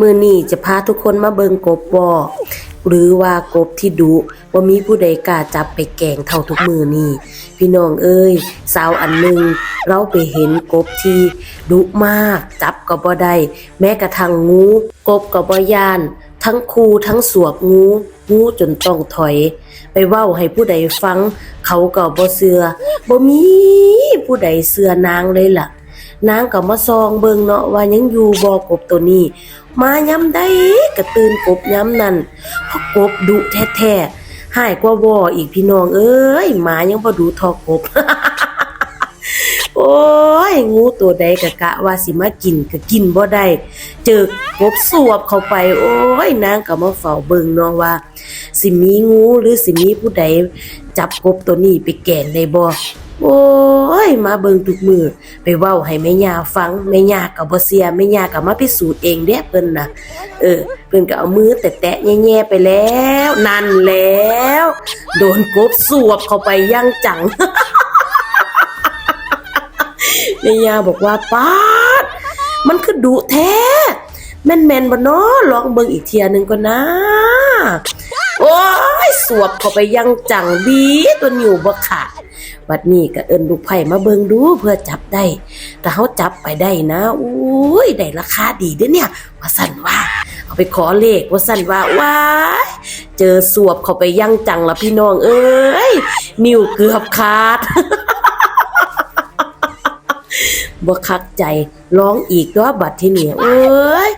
มือนี้จะพาทุกคนมาเบิงกบบ่หรือว่ากบที่ดุบ่มีผู้ใดกล้าจับไปแกงเท่าทุกมือนี่พี่น้องเอ้ยสาวอันหนึ่งเราไปเห็นกบที่ดุมาก จับก็บ่ได้แม้กระทั่งงู กบก็บ่ย่าน ทั้งคูทั้งสวบงูงูจนต้องถอย ไปเว้าให้ผู้ใดฟัง เขาก็บ่เสือบ่มีผู้ใดเสือนางเลยล่ะ นางก็มาซองเบิงเนาะว่ายังอยู่บ่กบตัวนี้ มาย้ำได้ก็ตื่นกบย้ำนั่นเพราะกบดุแท้ๆหายกว่าบ่อีกพี่น้องเอ้ยหมายังบ่ดุเทอกบโอ้ยงูตัวใดกะกะว่าสิมากินก็กินบ่ได้เจอกบสวบเข้าไป โอ้ยนางก็มาเฝ้าเบิงเนาะว่า สิมีงูหรือสิมีผู้ใดจับกบตัวนี้ไปแกล้งได้บ่ โอ้ย มาเบิ่งทุกมือไปเว้าให้แม่ย่าฟังแม่ย่าก็บ่เสียแม่ย่าก็มาพิสูจน์เองเด้เพิ่นน่ะ เออ เพิ่นก็เอามือแตะๆแย่ๆไปแล้ว นั่นแล้ว โดนกบสวบเข้าไปอยังจังแม่ย่าบอกว่าป๊าด มันคือดุแท้แม่นแม่นบ่เนาะลองเบิ่งอีกเทียนึงก่อนนะโอ้ยสวบเข้าไปยังจังบีตัวนิวบ่ขาด บัดนี้ก็เอิ้นลูกไผ่มาเบิ่งดูเพื่อจับได้แต่เขาจับไปได้นะอุ้ยได้ราคาดีเด้อเนี่ย ว่าสั่นว่า เอาไปขอเลขว่าสั่นว่าว้ายเจอสวบเข้าไปยังจังละพี่น้อง เอ้ยนิ้วเกือบขาดบ่คักใจร้องอีกเนาะบัดที่นี่เอ้ย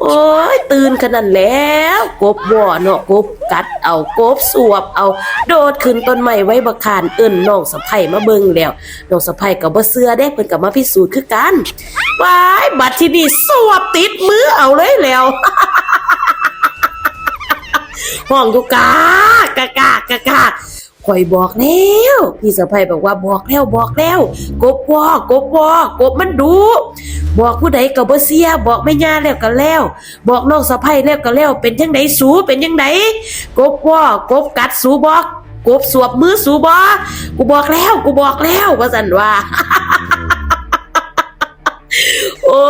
โอ้ย ตื่นขนาดแล้ว กบบ่อเนาะกบกัดเอากบสวบเอา โดดขึ้นต้นไม้ไว้บักขานเอิ้นน้องสะใภ้มาเบิ่งแล้วน้องสะใภ้ก็บ่เชื่อเด้เพิ่นก็มาพิสูจน์คือกันวายบัดที่นี่สวบติดมือเอาเลยแล้วห้องทุกกากากากากาข่อยบอกแล้วพี่สะใภ้บอกว่าบอกแล้วบอกแล้ว กบว่กบว่กบมันดุ บอกผู้ใดก็บ่เสียบอกแม่ย่าแล้วก็แล้ว บอกน้องสะใภ้แล้วก็แล้ว เป็นจังไดสูเป็นจังไดกบว่กบกัดสูบอกกบสวบมือสูบอกูบอกแล้ว กูบอกแล้วว่าซั่นว่า โอ้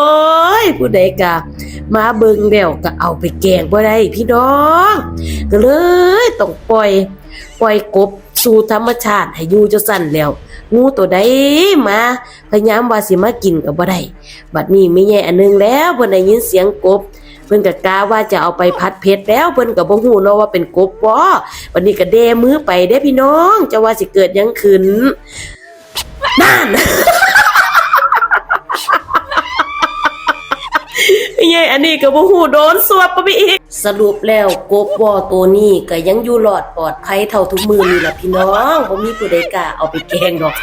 ยผู้ใดกะมาเบิ่งแล้วก็เอาไปแกงบ่ได้พี่น้อง ก็เลยต้องปล่อย ปล่อยกบ สู่ธรรมชาติให้อยู่จะสั่นแล้ว งูตัวใดมาพยายามว่าสิมากินกับ่ได้บัดนี้มีแย่อันหนึงแล้วเพิ่นได้ยินเสียงกบ เพิ่นก็กล้าว่าจะเอาไปพัดเพชรแล้วเพิ่นก็บ่ฮู้เนาะว่าเป็นกบบ่บัดนี้ก็เดมือไปเด้พี่น้องจะว่าสิเกิดหยังขึ้นนั่น เย่อันนี้ก็บ่ฮู้โดนสวบไปอีก สรุปแล้วกบวอตัวนี้ก็ยังอยู่หลอดปลอดภัยเท่าทุกมือนี่ล่ะพี่น้องบ่มีผู้ใดกล้าเอาไปแกงดอก